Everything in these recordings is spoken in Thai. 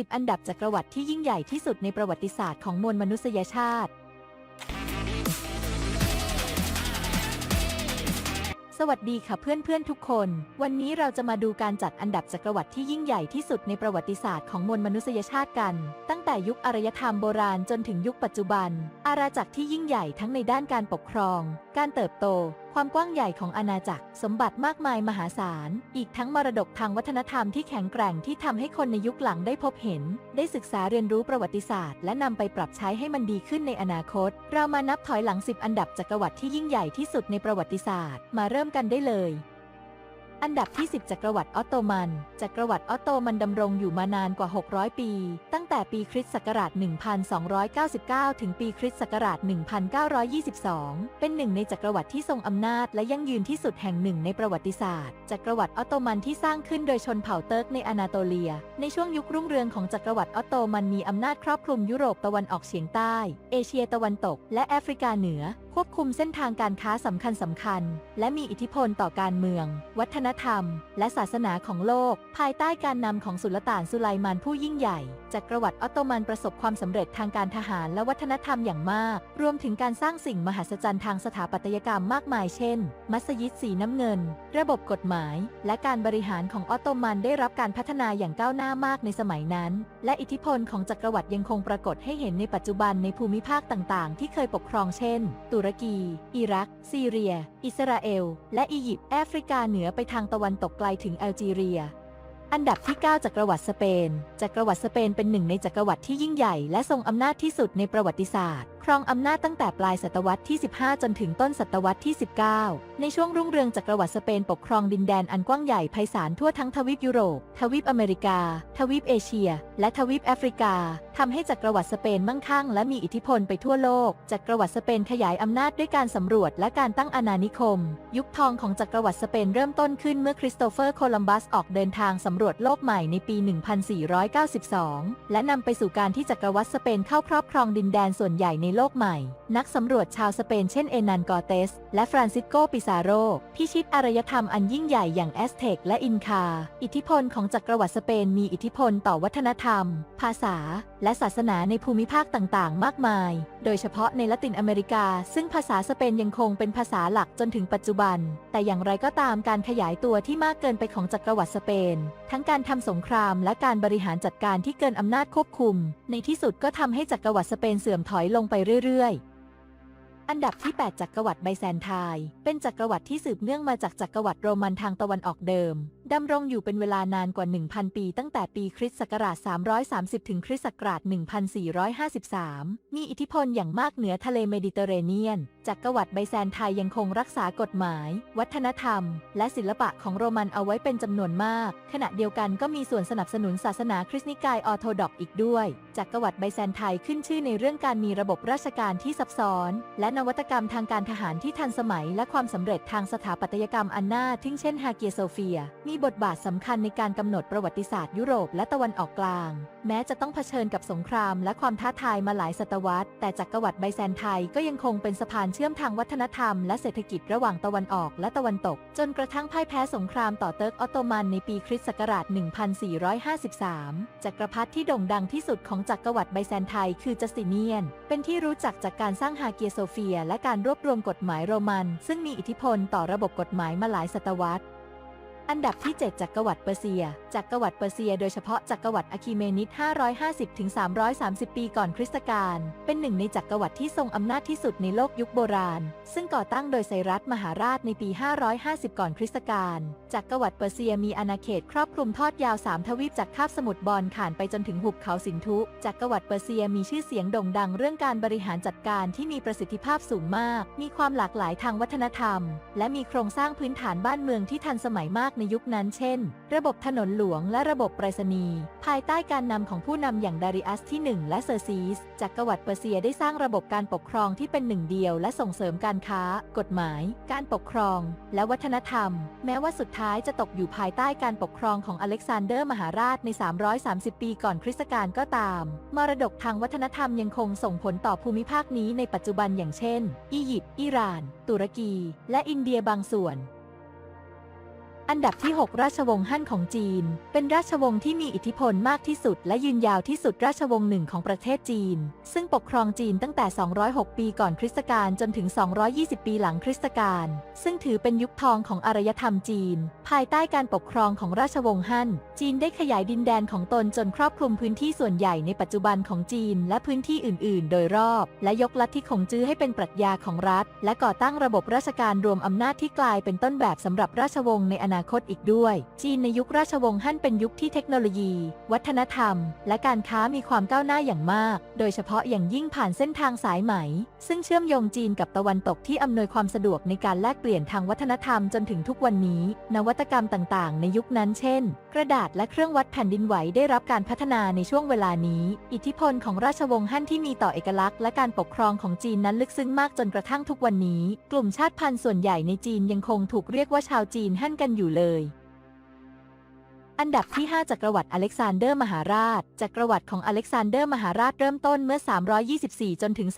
10 อันดับจักรวรรดิที่ยิ่งใหญ่ที่สุดในประวัติศาสตร์ของมวลมนุษยชาติ สวัสดีค่ะเพื่อนๆทุกคน วันนี้เราจะมาดูการจัดอันดับจักรวรรดิที่ยิ่งใหญ่ที่สุดในประวัติศาสตร์ของมวลมนุษยชาติกันตั้ง แต่ยุคอารยธรรมโบราณจนถึงยุคปัจจุบัน อาณาจักรที่ยิ่งใหญ่ทั้งในด้านการปกครอง การเติบโต ความกว้างใหญ่ของอาณาจักร สมบัติมากมายมหาศาล อีกทั้งมรดกทางวัฒนธรรมที่แข็งแกร่งที่ทำให้คนในยุคหลังได้พบเห็น ได้ศึกษาเรียนรู้ประวัติศาสตร์ และนำไปปรับใช้ให้มันดีขึ้นในอนาคต เรามานับถอยหลัง 10 อันดับจักรวรรดิที่ยิ่งใหญ่ที่สุดในประวัติศาสตร์ มาเริ่มกันได้เลย อันดับที่ 10 จักรวรรดิออตโตมัน จักรวรรดิออตโตมันดำรงอยู่มานานกว่า 600 ปี ตั้งแต่ปีคริสต์ศักราช 1299 ถึงปีคริสต์ศักราช 1922 เป็นหนึ่งในจักรวรรดิที่ทรงอำนาจและยั่งยืนที่สุดแห่งหนึ่งในประวัติศาสตร์ จักรวรรดิออตโตมันที่สร้างขึ้นโดยชนเผ่าเติร์กในอนาโตเลีย ในช่วงยุครุ่งเรืองของจักรวรรดิออตโตมันมีอำนาจครอบคลุมยุโรปตะวันออกเฉียงใต้ เอเชียตะวันตก และแอฟริกาเหนือควบคุมเส้นทางการค้าสำคัญสำคัญ และมีอิทธิพลต่อการเมือง วัฒนธรรม และศาสนาของโลก ภายใต้การนำของสุลต่านสุไลมานผู้ยิ่งใหญ่ จักรวรรดิออตโตมันประสบความสำเร็จทางการทหารและวัฒนธรรมอย่างมาก รวมถึงการสร้างสิ่งมหัศจรรย์ทางสถาปัตยกรรมมากมายเช่น มัสยิดสีน้ำเงิน ระบบกฎหมาย และการบริหารของออตโตมันได้รับการพัฒนาอย่างก้าวหน้ามากในสมัยนั้น และอิทธิพลของจักรวรรดิยังคงปรากฏให้เห็นในปัจจุบันในภูมิภาคต่าง ๆ ที่เคยปกครองเช่น ตุรกี อิรัก ซีเรีย อิสราเอล และอียิปต์แอฟริกาเหนือไปทางตะวันตกไกลถึงแอลจีเรีย อันดับที่ 9 จักรวรรดิสเปน จักรวรรดิสเปนเป็นหนึ่งในจักรวรรดิที่ยิ่งใหญ่และทรงอำนาจที่สุดในประวัติศาสตร์ รองอำนาจตั้งแต่ปลายศตวรรษที่ 15 จนถึงต้นศตวรรษที่ 19 ในช่วงรุ่งเรืองจักรวรรดิสเปนปกครองดินแดนอันกว้างใหญ่ไพศาลทั่วทั้งทวีปยุโรป ทวีปอเมริกา ทวีปเอเชีย และทวีปแอฟริกาทำให้จักรวรรดิสเปนมั่งคั่งและมีอิทธิพลไปทั่วโลก จักรวรรดิสเปนขยายอำนาจด้วยการสำรวจและการตั้งอาณานิคม ยุคทองของจักรวรรดิสเปนเริ่มต้นขึ้นเมื่อคริสโตเฟอร์โคลัมบัสออกเดินทางสำรวจโลกใหม่ในปี 1492 และนำไปสู่การที่จักรวรรดิสเปนเข้าครอบครองดินแดนส่วนใหญ่ในโลกใหม่ นักสำรวจชาวสเปนเช่นเอนันกอเตส และฟรานซิสโกปิซาโรพิชิตอารยธรรมอันยิ่งใหญ่อย่างแอสเท็กและอินคา อิทธิพลของจักรวรรดิสเปนมีอิทธิพลต่อวัฒนธรรม ภาษา และศาสนาในภูมิภาคต่างๆ มากมาย โดยเฉพาะในละตินอเมริกา ซึ่งภาษาสเปนยังคงเป็นภาษาหลักจนถึงปัจจุบัน แต่อย่างไรก็ตามการขยายตัวที่มากเกินไปของจักรวรรดิสเปน ทั้งการทำสงครามและการบริหารจัดการที่เกินอำนาจควบคุม ในที่สุดก็ทำให้จักรวรรดิสเปนเสื่อมถอยลงไปเรื่อยๆ อันดับที่ 8 จักรวรรดิไบแซนไทน์เป็นจักรวรรดิที่สืบเนื่องมาจากจักรวรรดิโรมันทางตะวันออกเดิม ดำรงอยู่เป็นเวลานานกว่า 1,000 ปี ตั้งแต่ปีคริสต์ศักราช 330 ถึงคริสต์ศักราช 1453 มีอิทธิพลอย่างมากเหนือทะเลเมดิเตอร์เรเนียน จักรวรรดิไบแซนไทน์ยังคงรักษากฎหมาย วัฒนธรรม และศิลปะของโรมันเอาไว้เป็นจำนวนมาก ขณะเดียวกันก็มีส่วนสนับสนุนศาสนาคริสต์นิกายออร์โธดอกซ์อีกด้วย จักรวรรดิไบแซนไทน์ขึ้นชื่อในเรื่องการมีระบบราชการที่ซับซ้อน และนวัตกรรมทางการทหารที่ทันสมัย และความสำเร็จทางสถาปัตยกรรมอันน่าทึ่งเช่นฮาเกียโซเฟียมีบทบาทสำคัญในการกำหนดประวัติศาสตร์ยุโรปและตะวันออกกลาง แม้จะต้องเผชิญกับสงครามและความท้าทายมาหลายศตวรรษ แต่จักรวรรดิไบแซนไทน์ก็ยังคงเป็นสะพานเชื่อมทางวัฒนธรรมและเศรษฐกิจระหว่างตะวันออกและตะวันตก จนกระทั่งพ่ายแพ้สงครามต่อเติร์กออตโตมันในปีคริสต์ศักราช 1453 จักรพรรดิที่โด่งดังที่สุดของจักรวรรดิไบแซนไทน์คือจัสติเนียน เป็นที่รู้จักจากการสร้างฮาเกียโซเฟีย และการรวบรวมกฎหมายโรมัน ซึ่งมีอิทธิพลต่อระบบกฎหมายมาหลายศตวรรษ อันดับที่ 7จักรวรรดิเปอร์เซียจักรวรรดิเปอร์เซีย โดยเฉพาะจักรวรรดิอะคิเมนิด 550-330 ปีก่อนคริสตกาล เป็นหนึ่งในจักรวรรดิที่ทรงอำนาจที่สุดในโลกยุคโบราณ ซึ่งก่อตั้งโดยไซรัสมหาราชในปี 550 ก่อนคริสตกาล จักรวรรดิเปอร์เซียมีอาณาเขตครอบคลุมทอดยาว 3 ทวีปจากคาบสมุทรบอลข่านไปจนถึงหุบเขาสินธุจักรวรรดิเปอร์เซียมีชื่อเสียงโด่งดังเรื่องการบริหารจัดการที่มีประสิทธิภาพสูงมาก มีความหลากหลายทางวัฒนธรรม และมีโครงสร้างพื้นฐานบ้านเมืองที่ทันสมัยมากในยุคนั้นเช่น ระบบถนนหลวงและระบบไปรษณีย์ภายใต้การนำของผู้นำอย่างดาริอัสที่ 1 และเซอร์ซีสจักรวรรดิเปอร์เซียได้สร้างระบบการปกครองที่เป็นหนึ่งเดียว และส่งเสริมการค้า กฎหมาย การปกครอง และวัฒนธรรม แม้ว่าสุดท้ายจะตกอยู่ภายใต้การปกครองของอเล็กซานเดอร์มหาราชใน 330 ปีก่อนคริสตกาลก็ตาม มรดกทางวัฒนธรรมยังคงส่งผลต่อภูมิภาคนี้ในปัจจุบันอย่างเช่น อียิปต์ อิหร่าน ตุรกี และอินเดียบางส่วน อันดับที่ 6 ราชวงศ์ฮั่นของจีน เป็นราชวงศ์ที่มีอิทธิพลมากที่สุด และยืนยาวที่สุดราชวงศ์หนึ่งของประเทศจีน ซึ่งปกครองจีนตั้งแต่ 206 ปีก่อนคริสตกาลจนถึง 220 ปีหลังคริสตกาล ซึ่งถือเป็นยุคทองของอารยธรรมจีน ภายใต้การปกครองของราชวงศ์ฮั่น จีนได้ขยายดินแดนของตนจนครอบคลุมพื้นที่ส่วนใหญ่ในปัจจุบันของจีน และพื้นที่อื่น ๆ โดยรอบ และยกลัทธิของจื้อให้เป็นปรัชญาของรัฐ และก่อตั้งระบบราชการรวมอำนาจที่กลายเป็นต้นแบบสำหรับราชวงศ์ในอนานาคตอีกด้วย จีนในยุคราชวงศ์ฮั่นเป็นยุคที่เทคโนโลยี วัฒนธรรม และการค้ามีความก้าวหน้าอย่างมาก โดยเฉพาะอย่างยิ่งผ่านเส้นทางสายไหม ซึ่งเชื่อมโยงจีนกับตะวันตกที่อำนวยความสะดวกในการแลกเปลี่ยนทางวัฒนธรรมจนถึงทุกวันนี้ นวัตกรรมต่างๆ ในยุคนั้นเช่น กระดาษและเครื่องวัดแผ่นดินไหวได้รับการพัฒนาในช่วงเวลานี้ อิทธิพลของราชวงศ์ฮั่นที่มีต่อเอกลักษณ์และการปกครองของจีนนั้นลึกซึ้งมากจนกระทั่งทุกวันนี้ กลุ่มชาติพันธุ์ส่วนใหญ่ในจีนยังคงถูกเรียกว่าชาวจีนฮั่นกันอยู่อยู่เลย อันดับที่ 5 จักรวรรดิอเล็กซานเดอร์มหาราช จักรวรรดิของอเล็กซานเดอร์มหาราชเริ่มต้นเมื่อ 324 จนถึง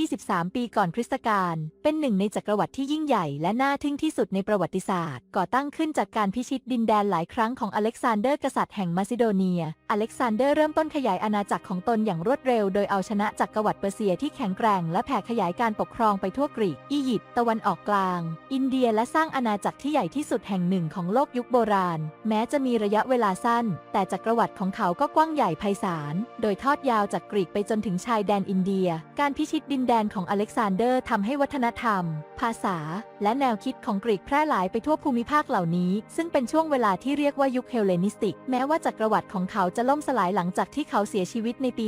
323 ปีก่อนคริสตกาล เป็นหนึ่งในจักรวรรดิที่ยิ่งใหญ่และน่าทึ่งที่สุดในประวัติศาสตร์ ก่อตั้งขึ้นจากการพิชิตดินแดนหลายครั้งของอเล็กซานเดอร์กษัตริย์แห่งมาซิโดเนีย อเล็กซานเดอร์เริ่มต้นขยายอาณาจักรของตนอย่างรวดเร็ว โดยเอาชนะจักรวรรดิเปอร์เซียที่แข็งแกร่งและแผ่ขยายการปกครองไปทั่วกรีก อียิปต์ ตะวันออกกลาง อินเดีย และสร้างอาณาจักรที่ใหญ่ที่สุดแห่งหนึ่งของโลกยุคโบราณ แม้จะมีระยะเวลาสั้น แต่จักรวรรดิของเขาก็กว้างใหญ่ไพศาล โดยทอดยาวจากกรีกไปจนถึงชายแดนอินเดีย การพิชิตดินแดนของอเล็กซานเดอร์ทำให้วัฒนธรรม ภาษา และแนวคิดของกรีกแพร่หลายไปทั่วภูมิภาคเหล่านี้ ซึ่งเป็นช่วงเวลาที่เรียกว่ายุคเฮลเลนิสติก แม้ว่าจักรวรรดิของเขาจะล่มสลายหลังจากที่เขาเสียชีวิตในปี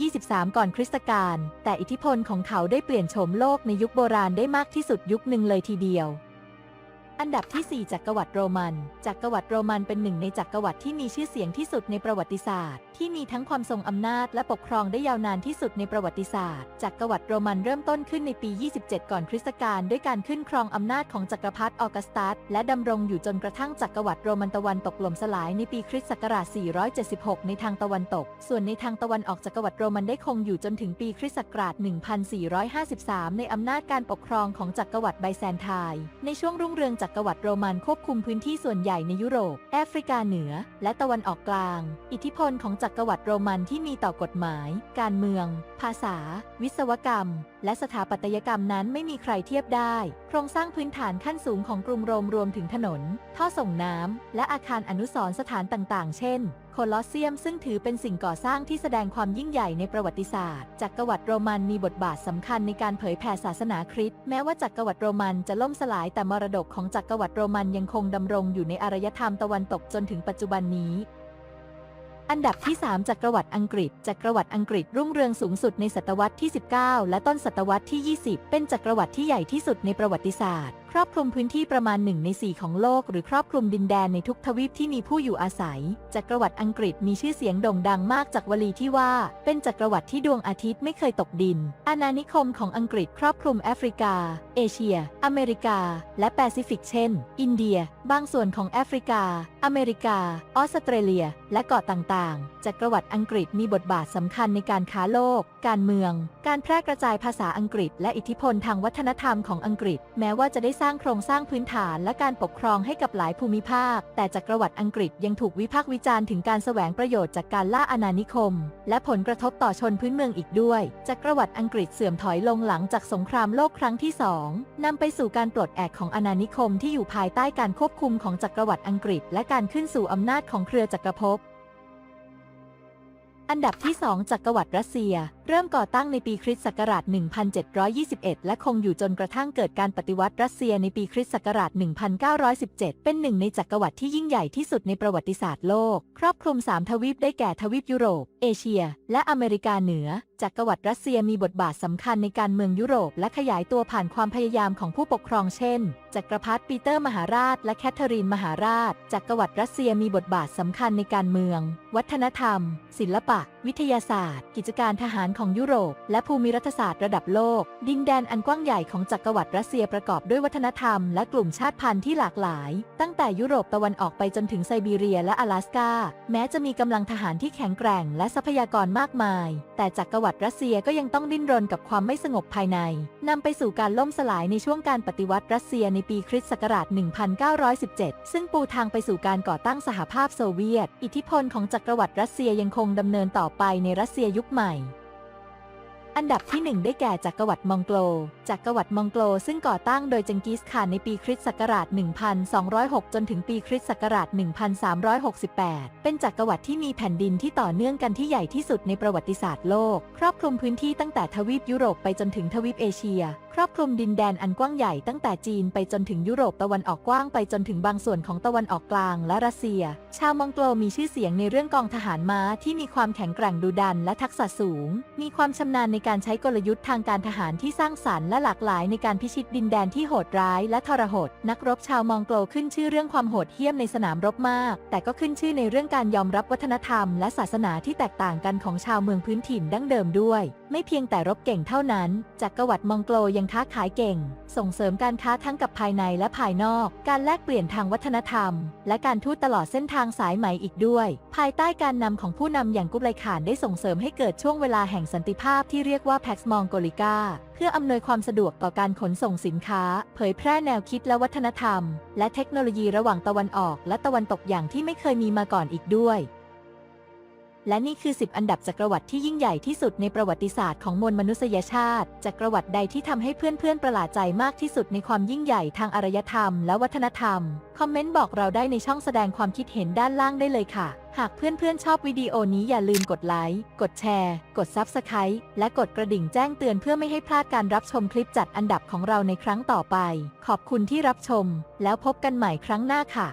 323 ก่อนคริสตกาลแต่อิทธิพลของเขาได้เปลี่ยนโฉมโลกในยุคโบราณได้มากที่สุดยุคหนึ่งเลยทีเดียว อันดับที่ 4จักรวรรดิโรมัน จักรวรรดิโรมันเป็นหนึ่งในจักรวรรดิที่มีชื่อเสียงที่สุดในประวัติศาสตร์ ที่มีทั้งความทรงอำนาจและปกครองได้ยาวนานที่สุดในประวัติศาสตร์ จักรวรรดิโรมันเริ่มต้นขึ้นในปี 27 ก่อนคริสตกาลด้วยการขึ้นครองอำนาจของจักรพรรดิออกัสตัส และดำรงอยู่จนกระทั่งจักรวรรดิโรมันตะวันตกล่มสลายในปีคริสต์ศักราช 476 ในทางตะวันตก ส่วนในทางตะวันออกจักรวรรดิโรมันได้คงอยู่จนถึงปีคริสต์ศักราช 1453 ในอำนาจการปกครองของจักรวรรดิไบแซนไทน์ในช่วงรุ่งเรืองจักรวรรดิโรมันควบคุมพื้นที่ส่วนใหญ่ในยุโรป แอฟริกาเหนือ และตะวันออกกลาง อิทธิพลของจักรวรรดิโรมันที่มีต่อกฎหมาย การเมือง ภาษา วิศวกรรม และสถาปัตยกรรมนั้นไม่มีใครเทียบได้ โครงสร้างพื้นฐานขั้นสูงของกรุงโรมรวมถึงถนน ท่อส่งน้ำและอาคารอนุสรณ์สถานต่าง ๆ เช่น โคลอสเซียมซึ่งถือเป็นสิ่งก่อสร้างที่แสดงความยิ่งใหญ่ในประวัติศาสตร์ จักรวรรดิโรมันมีบทบาทสำคัญในการเผยแผ่ศาสนาคริสต์แม้ว่าจักรวรรดิโรมันจะล่มสลายแต่มรดกของจักรวรรดิโรมันยังคงดำรงอยู่ในอารยธรรมตะวันตกจนถึงปัจจุบันนี้ อันดับที่ 3 จักรวรรดิอังกฤษ จักรวรรดิอังกฤษรุ่งเรืองสูงสุดในศตวรรษที่ 19 และต้นศตวรรษที่ 20 เป็นจักรวรรดิที่ใหญ่ที่สุดในประวัติศาสตร์ ครอบคลุมพื้นที่ประมาณ1ใน4ของโลก หรือครอบคลุมดินแดนในทุกทวีปที่มีผู้อยู่อาศัย จักรวรรดิอังกฤษมีชื่อเสียงโด่งดังมากจากวลีที่ว่า เป็นจักรวรรดิที่ดวงอาทิตย์ไม่เคยตกดิน อาณานิคมของอังกฤษครอบคลุมแอฟริกา เอเชีย อเมริกา และแปซิฟิกเช่น อินเดีย บางส่วนของแอฟริกา อเมริกา ออสเตรเลีย และเกาะต่างๆ จักรวรรดิอังกฤษมีบทบาทสำคัญในการค้าโลก การเมือง การแพร่กระจายภาษาอังกฤษ และอิทธิพลทางวัฒนธรรมของอังกฤษ แม้ว่าจะได้สร้างโครงสร้างพื้นฐานและการปกครองให้กับหลายภูมิภาค แต่จักรวรรดิอังกฤษยังถูกวิพากษ์วิจารณ์ถึงการแสวงประโยชน์จากการล่าอาณานิคม และผลกระทบต่อชนพื้นเมืองอีกด้วย จักรวรรดิอังกฤษเสื่อมถอยลงหลังจากสงครามโลกครั้งที่สองนำไปสู่การปลดแอกของอาณานิคมที่อยู่ภายใต้การควบคุมของจักรวรรดิอังกฤษ และการขึ้นสู่อำนาจของเครือจักรภพ อันดับที่ 2จักรวรรดิรัสเซีย เริ่มก่อตั้งในปีคริสต์ศักราช 1721 และคงอยู่จนกระทั่งเกิดการปฏิวัติรัสเซียในปีคริสต์ศักราช 1917 เป็นหนึ่งในจักรวรรดิที่ยิ่งใหญ่ที่สุดในประวัติศาสตร์โลก ครอบคลุม 3 ทวีปได้แก่ทวีปยุโรป เอเชีย และอเมริกาเหนือ จักรวรรดิรัสเซียมีบทบาทสำคัญในการเมืองยุโรป และขยายตัวผ่านความพยายามของผู้ปกครองเช่น จักรพรรดิปีเตอร์มหาราช และแคทเธอรีนมหาราช จักรวรรดิรัสเซียมีบทบาทสำคัญในการเมือง วัฒนธรรม ศิลปะ วิทยาศาสตร์ กิจการทหารของยุโรป และภูมิรัฐศาสตร์ระดับโลก ดินแดนอันกว้างใหญ่ของจักรวรรดิรัสเซียประกอบด้วยวัฒนธรรม และกลุ่มชาติพันธุ์ที่หลากหลาย ตั้งแต่ยุโรปตะวันออกไปจนถึงไซบีเรียและ阿拉สกาแม้จะมีกำลังทหารที่แข็งแกร่ง และทรัพยากรมากมาย แต่จักรวรรดิรัสเซียก็ยังต้องดิ้นรนกับความไม่สงบภายใน นำไปสู่การล่มสลายในช่วงการปฏิวัติรัสเซียในปีคริสต์ศักราช 1917 ซึ่งปูทางไปสู่การก่อตั้งสหภาพโซเวียต อิทธิพลของจักรวรรดิรัสเซียยังคงดำเนินต่อไปในรัสเซียยุคใหม่ อันดับที่ 1 ได้แก่จักรวรรดิมองโกล จักรวรรดิมองโกลซึ่งก่อตั้งโดยเจงกิสข่านในปีคริสต์ศักราช 1206 จนถึงปีคริสต์ศักราช 1368 เป็นจักรวรรดิที่มีแผ่นดินที่ต่อเนื่องกันที่ใหญ่ที่สุดในประวัติศาสตร์โลก ครอบคลุมพื้นที่ตั้งแต่ทวีปยุโรปไปจนถึงทวีปเอเชีย ครอบคลุมดินแดนอันกว้างใหญ่ตั้งแต่จีนไปจนถึงยุโรปตะวันออกกว้างไปจนถึงบางส่วนของตะวันออกกลางและรัสเซีย ชาวมองโกลมีชื่อเสียงในเรื่องกองทหารม้าที่มีความแข็งแกร่งดุดันและทักษะสูง มีความชำนาญในการใช้กลยุทธ์ทางการทหารที่สร้างสรรค์และหลากหลายในการพิชิตดินแดนที่โหดร้ายและทรหด นักรบชาวมองโกลขึ้นชื่อเรื่องความโหดเหี้ยมในสนามรบมาก แต่ก็ขึ้นชื่อในเรื่องการยอมรับวัฒนธรรมและศาสนาที่แตกต่างกันของชาวเมืองพื้นถิ่นดั้งเดิมด้วย ไม่เพียงแต่รบเก่งเท่านั้น จักรวรรดิมองโกลยังค้าขายเก่ง ส่งเสริมการค้าทั้งกับภายในและภายนอก การแลกเปลี่ยนทางวัฒนธรรม และการทูตตลอดเส้นทางสายไหมอีกด้วย ภายใต้การนำของผู้นำอย่างกุบไลข่านได้ส่งเสริมให้เกิดช่วงเวลาแห่งสันติภาพที่เรียียกว่า Pax Mongolica เพื่ออำนวยความสะดวกต่อการขนส่งสินค้า เผยแพร่แนวคิดและวัฒนธรรม และเทคโนโลยีระหว่างตะวันออกและตะวันตกอย่างที่ไม่เคยมีมาก่อนอีกด้วย และนี่คือ 10 อันดับจักรวรรดิที่ยิ่งใหญ่ที่สุดในประวัติศาสตร์ของมวลมนุษยชาติ จักรวรรดิใดที่ทำให้เพื่อนๆ ประหลาดใจมากที่สุดในความยิ่งใหญ่ทางอารยธรรมและวัฒนธรรม คอมเมนต์บอกเราได้ในช่องแสดงความคิดเห็นด้านล่างได้เลยค่ะ หากเพื่อนๆ ชอบวิดีโอนี้อย่าลืมกดไลค์ กดแชร์ กด Subscribe และกดกระดิ่งแจ้งเตือนเพื่อไม่ให้พลาดการรับชมคลิปจัดอันดับของเราในครั้งต่อไป ขอบคุณที่รับชม แล้วพบกันใหม่ครั้งหน้าค่ะ